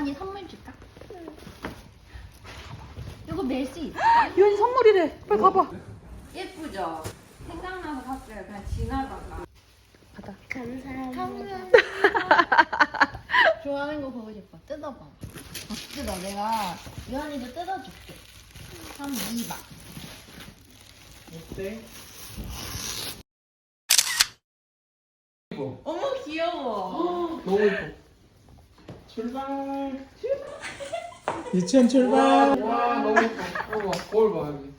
요한이 선물 줄까? 이거 멜시 유한이 선물이래. 빨리 가봐. 예쁘죠? 생각나서 샀어요. 그냥 지나다가. 가다. 감사합니다. 좋아하는 거 보고 싶어. 뜯어봐. 어, 뜯어. 내가 요한이도 뜯어줄게. 한번 이봐. 어때? 어머 귀여워. 너무 이뻐. 출발. 유치원 출발. 와, 너무. 어머, 거울 봐 여기.